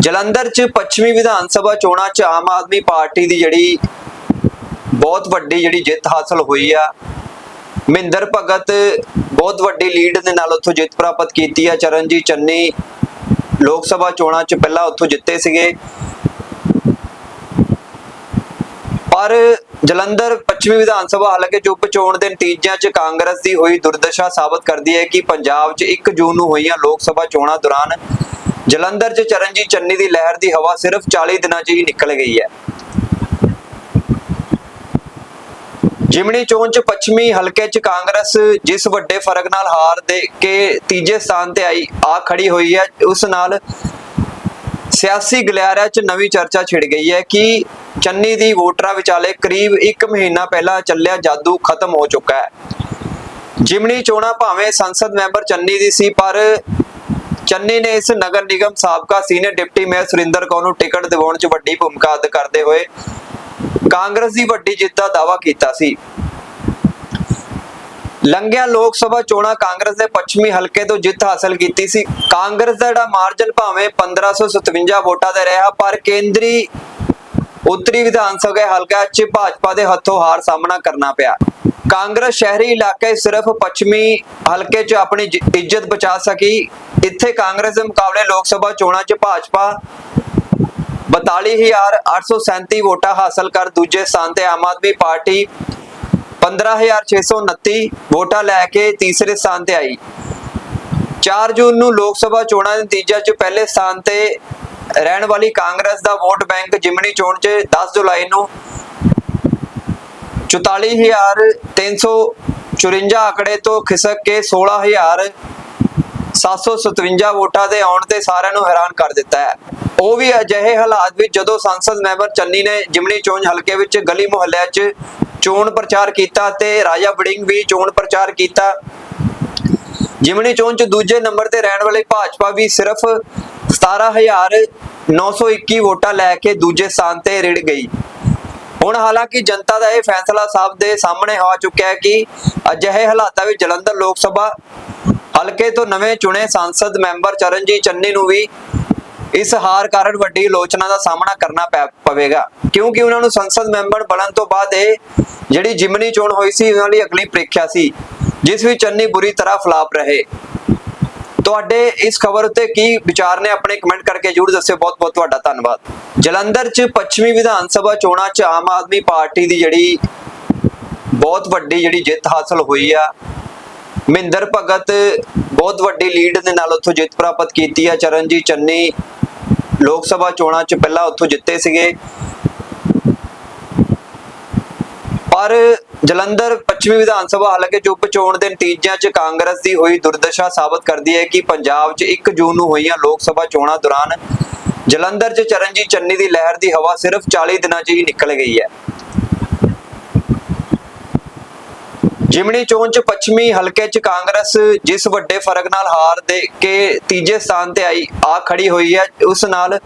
ਜਲੰਧਰ 'ਚ ਪੱਛਮੀ ਵਿਧਾਨ ਸਭਾ ਚੋਣਾਂ 'ਚ ਆਮ ਆਦਮੀ ਪਾਰਟੀ ਦੀ ਜਿਹੜੀ ਬਹੁਤ ਵੱਡੀ ਜਿਹੜੀ ਜਿੱਤ ਹਾਸਲ ਹੋਈ ਆ। ਮਹਿੰਦਰ ਭਗਤ ਬਹੁਤ ਵੱਡੀ ਲੀਡ ਦੇ ਨਾਲ ਉੱਥੋਂ ਜਿੱਤ ਪ੍ਰਾਪਤ ਕੀਤੀ ਆ। ਚਰਨਜੀਤ ਚੰਨੀ ਲੋਕ ਸਭਾ ਚੋਣਾਂ 'ਚ ਪਹਿਲਾਂ ਉੱਥੋਂ ਜਿੱਤੇ ਸੀਗੇ। ਪਰ ਜਲੰਧਰ ਪੱਛਮੀ ਵਿਧਾਨ ਸਭਾ ਹਲਕੇ ਚ ਉਪ ਚੋਣ ਦੇ ਨਤੀਜਿਆਂ 'ਚ ਕਾਂਗਰਸ ਦੀ ਹੋਈ ਦੁਰਦਸ਼ਾ ਸਾਬਤ ਕਰਦੀ ਹੈ ਕਿ ਪੰਜਾਬ 'ਚ 1 ਜੂਨ ਨੂੰ ਹੋਈਆਂ ਲੋਕ ਸਭਾ ਚੋਣਾਂ ਦੌਰਾਨ ਜਲੰਧਰ 'ਚ ਚਰਨਜੀਤ ਚੰਨੀ ਦੀ ਲਹਿਰ ਦੀ ਹਵਾ ਸਿਰਫ 40 ਦਿਨਾਂ 'ਚ ਹੀ ਨਿਕਲ ਗਈ ਹੈ। ਜਿਮਣੀ ਚੋਣ 'ਚ ਪੱਛਮੀ ਹਲਕੇ 'ਚ ਕਾਂਗਰਸ ਜਿਸ ਵੱਡੇ ਫ਼ਰਕ ਨਾਲ ਹਾਰ ਦੇ ਕੇ ਤੀਜੇ ਸਥਾਨ ਤੇ ਆਈ, ਆ ਖੜੀ ਹੋਈ ਹੈ। ਉਸ ਨਾਲ ਸਿਆਸੀ ਗਲਿਆਰਿਆਂ 'ਚ ਨਵੀਂ ਚਰਚਾ ਛਿੜ ਗਈ ਹੈ ਕਿ ਚੰਨੀ ਦੀ ਵੋਟਰਾਂ ਵਿਚਾਲੇ ਕਰੀਬ 1 ਮਹੀਨਾ ਪਹਿਲਾਂ ਚੱਲਿਆ ਜਾਦੂ ਖਤਮ ਹੋ ਚੁੱਕਾ ਹੈ। ਜਿਮਣੀ ਚੋਣਾਂ ਭਾਵੇਂ ਸੰਸਦ ਮੈਂਬਰ ਚੰਨੀ ਦੀ ਸੀ, ਪਰ ਚੰਨੀ ਨੇ ਇਸ ਨਗਰ ਨਿਗਮ ਸਾਬਕਾ senior deputy mayor Surinder Kaur ਨੂੰ ਟਿਕਟ ਦਿਵਾਉਣ 'ਚ ਵੱਡੀ ਭੂਮਿਕਾ ਅਦਾ ਕਰਦੇ ਹੋਏ ਕਾਂਗਰਸ ਦੀ ਵੱਡੀ ਜਿੱਤ ਦਾ ਦਾਅਵਾ ਕੀਤਾ ਸੀ। ਲੰਘਿਆ ਲੋਕ ਸਭਾ ਚੋਣਾਂ ਕਾਂਗਰਸ ਦੇ ਪੱਛਮੀ ਹਲਕੇ ਤੋਂ ਜਿੱਤ ਹਾਸਲ ਕੀਤੀ ਸੀ। ਕਾਂਗਰਸ ਦਾ ਜਿਹੜਾ ਮਾਰਜਨ ਭਾਵੇਂ 1557 ਵੋਟਾਂ ਦਾ ਰਿਹਾ, ਪਰ ਕੇਂਦਰੀ ਉੱਤਰੀ ਵਿਧਾਨ ਸਭਾ ਦੇ ਹਲਕਾ 'ਚ ਭਾਜਪਾ ਦੇ ਹੱਥੋਂ ਹਾਰ ਸਾਹਮਣਾ ਕਰਨਾ ਪਿਆ। ਕਾਂਗਰਸ ਸ਼ਹਿਰੀ ਇਲਾਕੇ ਸਿਰਫ ਪੱਛਮੀ ਹਲਕੇ 'ਚ ਆਪਣੀ ਇੱਜ਼ਤ ਬਚਾ ਸਕੀ। ਇੱਥੇ ਕਾਂਗਰਸ ਦੇ ਮੁਕਾਬਲੇ ਲੋਕ ਸਭਾ ਚੋਣਾਂ 'ਚ ਭਾਜਪਾ 42837 ਵੋਟਾਂ ਹਾਸਲ ਕਰ ਦੂਜੇ ਸਥਾਨ ਤੇ ਆਮ ਆਦਮੀ ਪਾਰਟੀ 15629 ਵੋਟਾਂ ਲੈ ਕੇ ਤੀਸਰੇ ਸਥਾਨ ਤੇ ਆਈ। 4 ਜੂਨ ਨੂੰ ਲੋਕ ਸਭਾ ਚੋਣਾਂ ਦੇ ਨਤੀਜੇ 'ਚ ਪਹਿਲੇ ਸਥਾਨ ਤੇ ਰਹਿਣ ਵਾਲੀ ਕਾਂਗਰਸ ਦਾ ਵੋਟ ਬੈਂਕ ਜਿਮਣੀ ਚੋਣ 'ਚ 10 ਜੁਲਾਈ ਨੂੰ 44354 ਆંકੜੇ ਤੋਂ ਖਿਸਕ ਕੇ 16000 757 ਵੋਟਾਂ ਦੇ ਆਉਣ ਤੇ ਸਾਰਿਆਂ ਨੂੰ ਹੈਰਾਨ ਕਰ ਦਿੱਤਾ ਹੈ। ਉਹ ਵੀ ਅਜਿਹੇ ਹਾਲਾਤ ਵਿੱਚ ਜਦੋਂ ਸੰਸਦ ਮੈਂਬਰ ਚੰਨੀ ਨੇ ਜਿਮਣੀ ਚੋਣ ਹਲਕੇ ਵਿੱਚ ਗਲੀ ਮੁਹੱਲਿਆਂ 'ਚ ਚੋਣ ਪ੍ਰਚਾਰ ਕੀਤਾ ਤੇ ਰਾਜਾ ਵੜਿੰਗ ਵੀ ਚੋਣ ਪ੍ਰਚਾਰ ਕੀਤਾ ਜਿਮਣੀ ਚੋਣ 'ਚ ਦੂਜੇ ਨੰਬਰ ਤੇ ਰਹਿਣ ਵਾਲੀ ਭਾਜਪਾ ਵੀ ਸਿਰਫ 17921 ਵੋਟਾਂ ਲੈ ਕੇ ਦੂਜੇ ਸਥਾਨ ਤੇ ਰਿੜ ਗਈ। ਹੁਣ ਹਾਲਾਂਕਿ ਜਨਤਾ ਦਾ ਇਹ ਫੈਸਲਾ ਸਭ ਦੇ ਸਾਹਮਣੇ ਆ ਚੁੱਕਿਆ ਹੈ ਕਿ ਅਜਿਹੇ ਹਾਲਾਤਾਂ ਵਿੱਚ ਜਲੰਧਰ ਲੋਕ ਸਭਾ ਹਲਕੇ ਤੋਂ ਨਵੇਂ ਚੁਣੇ ਸੰਸਦ ਮੈਂਬਰ ਚਰਨਜੀਤ ਚੰਨੀ ਨੂੰ ਵੀ ਇਸ ਹਾਰ ਕਾਰਨ ਵੱਡੀ ਆਲੋਚਨਾ ਦਾ ਸਾਹਮਣਾ ਕਰਨਾ ਪੈ- ਪਵੇਗਾ। ਕਿਉਂਕਿ ਉਹਨਾਂ ਨੂੰ ਸੰਸਦ ਮੈਂਬਰ ਬਣਨ ਤੋਂ ਬਾਅਦ ਇਹ ਜਿਹੜੀ ਜਿਮਨੀ ਚੋਣ ਹੋਈ ਸੀ, ਉਹਨਾਂ ਲਈ ਅਗਲੀ ਪ੍ਰੀਖਿਆ ਸੀ। ਜਿਸ ਵਿੱਚ ਚੰਨੀ ਬੁਰੀ ਤਰ੍ਹਾਂ ਫਲਾਪ ਰਹੇ। ਤੁਹਾਡੇ ਇਸ ਖਬਰ ਉੱਤੇ ਕੀ ਵਿਚਾਰ ਨੇ ਆਪਣੇ ਕਮੈਂਟ ਕਰਕੇ ਜਰੂਰ ਦੱਸਿਓ। ਬਹੁਤ ਬਹੁਤ ਤੁਹਾਡਾ ਧੰਨਵਾਦ। ਜਲੰਧਰ 'ਚ ਪੱਛਮੀ ਵਿਧਾਨ ਸਭਾ ਚੋਣਾਂ 'ਚ ਆਮ ਆਦਮੀ ਪਾਰਟੀ ਦੀ ਜਿਹੜੀ ਬਹੁਤ ਵੱਡੀ ਜਿਹੜੀ ਜਿੱਤ ਹਾਸਲ ਹੋਈ ਆ। ਮਹਿੰਦਰ ਭਗਤ ਬਹੁਤ ਵੱਡੀ ਲੀਡ ਦੇ ਨਾਲ ਉੱਥੋਂ ਜਿੱਤ ਪ੍ਰਾਪਤ ਕੀਤੀ ਆ। ਚਰਨਜੀਤ ਚੰਨੀ ਲੋਕ ਸਭਾ ਚੋਣਾਂ 'ਚ ਪਹਿਲਾਂ ਉੱਥੋਂ ਜਿੱਤੇ ਸੀਗੇ। ਪਰ ਜਲੰਧਰ ਪੱਛਮੀ ਵਿਧਾਨ ਸਭਾ ਹਲਕੇ 'ਚ ਉਪ ਚੋਣ ਦੇ ਨਤੀਜਿਆਂ 'ਚ ਕਾਂਗਰਸ ਦੀ ਹੋਈ ਦੁਰਦਸ਼ਾ ਸਾਬਤ ਕਰਦੀ ਹੈ ਕਿ ਪੰਜਾਬ 'ਚ 1 ਜੂਨ ਨੂੰ ਹੋਈਆਂ ਲੋਕ ਸਭਾ ਚੋਣਾਂ ਦੌਰਾਨ ਜਲੰਧਰ 'ਚ ਚਰਨਜੀਤ ਚੰਨੀ ਦੀ ਲਹਿਰ ਦੀ ਹਵਾ ਸਿਰਫ 40 ਦਿਨਾਂ 'ਚ ਹੀ ਨਿਕਲ ਗਈ ਹੈ। ਜਿਮਣੀ ਚੋਣ 'ਚ ਪੱਛਮੀ ਹਲਕੇ 'ਚ ਕਾਂਗਰਸ ਜਿਸ ਵੱਡੇ ਫ਼ਰਕ ਨਾਲ ਹਾਰ ਦੇ ਕੇ ਤੀਜੇ ਸਥਾਨ ਤੇ ਆਈ, ਆ ਖੜੀ ਹੋਈ ਹੈ। ਉਸ ਨਾਲ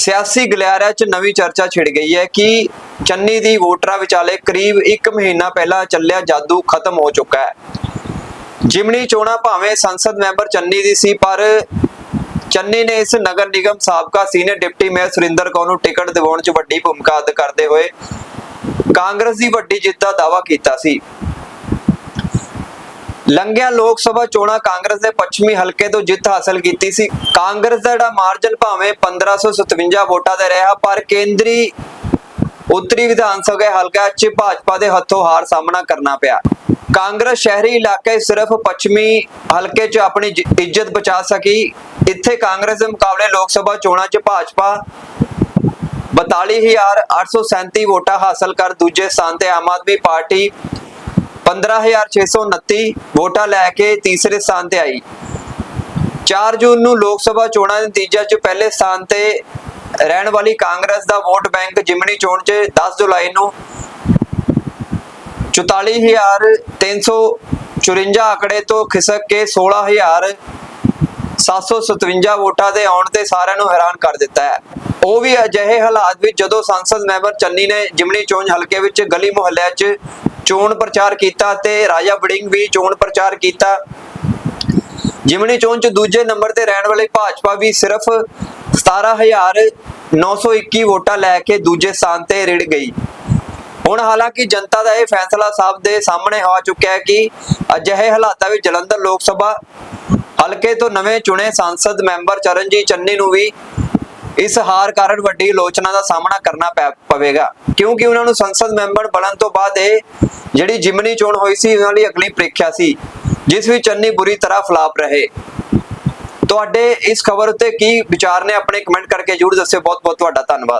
ਸਿਆਸੀ ਗਲਿਆਰਿਆਂ 'ਚ ਨਵੀਂ ਚਰਚਾ ਛਿੜ ਗਈ ਹੈ ਕਿ ਚੰਨੀ ਦੀ ਵੋਟਰਾਂ ਵਿਚਾਲੇ ਕਰੀਬ 1 ਮਹੀਨਾ ਪਹਿਲਾਂ ਚੱਲਿਆ ਜਾਦੂ ਖਤਮ ਹੋ ਚੁੱਕਾ ਹੈ। ਜਿਮਣੀ ਚੋਣਾਂ ਭਾਵੇਂ ਸੰਸਦ ਮੈਂਬਰ ਚੰਨੀ ਦੀ ਸੀ, ਪਰ ਚੰਨੀ ਨੇ ਇਸ ਨਗਰ ਨਿਗਮ ਸਾਬਕਾ senior deputy mayor Surinder Kaur ਨੂੰ ਟਿਕਟ ਦਿਵਾਉਣ 'ਚ ਵੱਡੀ ਭੂਮਿਕਾ ਅਦਾ ਕਰਦੇ ਹੋਏ ਕਾਂਗਰਸ ਦੀ ਵੱਡੀ ਜਿੱਤ ਦਾ ਦਾਅਵਾ ਕੀਤਾ ਸੀ। ਲੰਘਿਆ ਲੋਕ ਸਭਾ ਚੋਣਾਂ ਕਾਂਗਰਸ ਦੇ ਪੱਛਮੀ ਹਲਕੇ ਤੋਂ ਜਿੱਤ ਹਾਸਲ ਕੀਤੀ ਸੀ। ਕਾਂਗਰਸ ਦਾ ਜਿਹੜਾ ਮਾਰਜਨ ਭਾਵੇਂ 1557 ਵੋਟਾਂ ਦਾ ਰਿਹਾ, ਪਰ ਕੇਂਦਰੀ ਉੱਤਰੀ ਵਿਧਾਨ ਸਭਾ ਹਲਕਾ 'ਚ ਭਾਜਪਾ ਦੇ ਹੱਥੋਂ ਹਾਰ ਸਾਹਮਣਾ ਕਰਨਾ ਪਿਆ। ਕਾਂਗਰਸ ਸ਼ਹਿਰੀ ਇਲਾਕੇ ਸਿਰਫ ਪੱਛਮੀ ਹਲਕੇ 'ਚ ਆਪਣੀ ਇੱਜ਼ਤ ਬਚਾ ਸਕੀ। ਇੱਥੇ ਕਾਂਗਰਸ ਦੇ ਮੁਕਾਬਲੇ ਲੋਕ ਸਭਾ ਚੋਣਾਂ 'ਚ ਭਾਜਪਾ 42837 ਵੋਟਾਂ ਹਾਸਲ ਕਰ ਦੂਜੇ ਸਥਾਨ ਤੇ ਆਮ ਆਦਮੀ ਪਾਰਟੀ 15629 ਵੋਟਾਂ ਲੈ ਕੇ ਤੀਸਰੇ ਸਥਾਨ ਤੇ ਆਈ। 4 ਜੂਨ ਨੂੰ ਲੋਕ ਸਭਾ ਚੋਣਾਂ ਦੇ ਨਤੀਜੇ 'ਚ ਪਹਿਲੇ ਸਥਾਨ ਤੇ ਰਹਿਣ ਵਾਲੀ ਕਾਂਗਰਸ ਦਾ ਵੋਟ ਬੈਂਕ ਜਿਮਣੀ ਚੋਣ 'ਚ 10 ਜੁਲਾਈ ਨੂੰ 44354 ਆંકੜੇ ਤੋਂ ਖਿਸਕ ਕੇ 16000 757 ਵੋਟਾਂ ਦੇ ਆਉਣ ਤੇ ਸਾਰਿਆਂ ਨੂੰ ਹੈਰਾਨ ਕਰ ਦਿੱਤਾ ਹੈ। ਉਹ ਵੀ ਅਜਿਹੇ ਹਾਲਾਤ ਵਿੱਚ ਜਦੋਂ ਸੰਸਦ ਮੈਂਬਰ ਚੰਨੀ ਨੇ ਜਿਮਣੀ ਚੋਣ ਹਲਕੇ ਵਿੱਚ ਗਲੀ ਮੁਹੱਲਿਆਂ 'ਚ ਚੋਣ ਪ੍ਰਚਾਰ ਕੀਤਾ ਤੇ ਰਾਜਾ ਵੜਿੰਗ ਵੀ ਚੋਣ ਪ੍ਰਚਾਰ ਕੀਤਾ ਜਿਮਣੀ ਚੋਣ ਚ ਦੂਜੇ ਨੰਬਰ ਤੇ ਰਹਿਣ ਵਾਲੀ ਭਾਜਪਾ ਵੀ ਸਿਰਫ 17921 ਵੋਟਾਂ ਲੈ ਕੇ ਦੂਜੇ ਸਥਾਨ ਤੇ ਰਿੜ ਗਈ। ਹੁਣ ਹਾਲਾਂਕਿ ਜਨਤਾ ਦਾ ਇਹ ਫੈਸਲਾ ਸਭ ਦੇ ਸਾਹਮਣੇ ਆ ਚੁੱਕਿਆ ਹੈ ਕਿ ਅਜਿਹੇ ਹਾਲਾਤਾਂ ਵਿੱਚ ਜਲੰਧਰ ਲੋਕ ਸਭਾ ਹਲਕੇ ਤੋਂ ਨਵੇਂ ਚੁਣੇ ਸੰਸਦ ਮੈਂਬਰ ਚਰਨਜੀਤ ਚੰਨੀ ਨੂੰ ਵੀ ਇਸ ਹਾਰ ਕਾਰਨ ਵੱਡੀ ਆਲੋਚਨਾ ਦਾ ਸਾਹਮਣਾ ਕਰਨਾ ਪੈ- ਪਵੇਗਾ। ਕਿਉਂਕਿ ਉਹਨਾਂ ਨੂੰ ਸੰਸਦ ਮੈਂਬਰ ਬਣਨ ਤੋਂ ਬਾਅਦ ਇਹ ਜਿਹੜੀ ਜਿਮਨੀ ਚੋਣ ਹੋਈ ਸੀ, ਉਹਨਾਂ ਲਈ ਅਗਲੀ ਪ੍ਰੀਖਿਆ ਸੀ, ਜਿਸ ਵਿੱਚ ਚੰਨੀ ਬੁਰੀ ਤਰ੍ਹਾਂ ਫਲਾਪ ਰਹੇ। ਤੁਹਾਡੇ ਇਸ ਖਬਰ ਉੱਤੇ ਕੀ ਵਿਚਾਰ ਨੇ? ਆਪਣੇ ਕਮੈਂਟ ਕਰਕੇ ਜਰੂਰ ਦੱਸਿਓ। ਬਹੁਤ ਬਹੁਤ ਤੁਹਾਡਾ ਧੰਨਵਾਦ।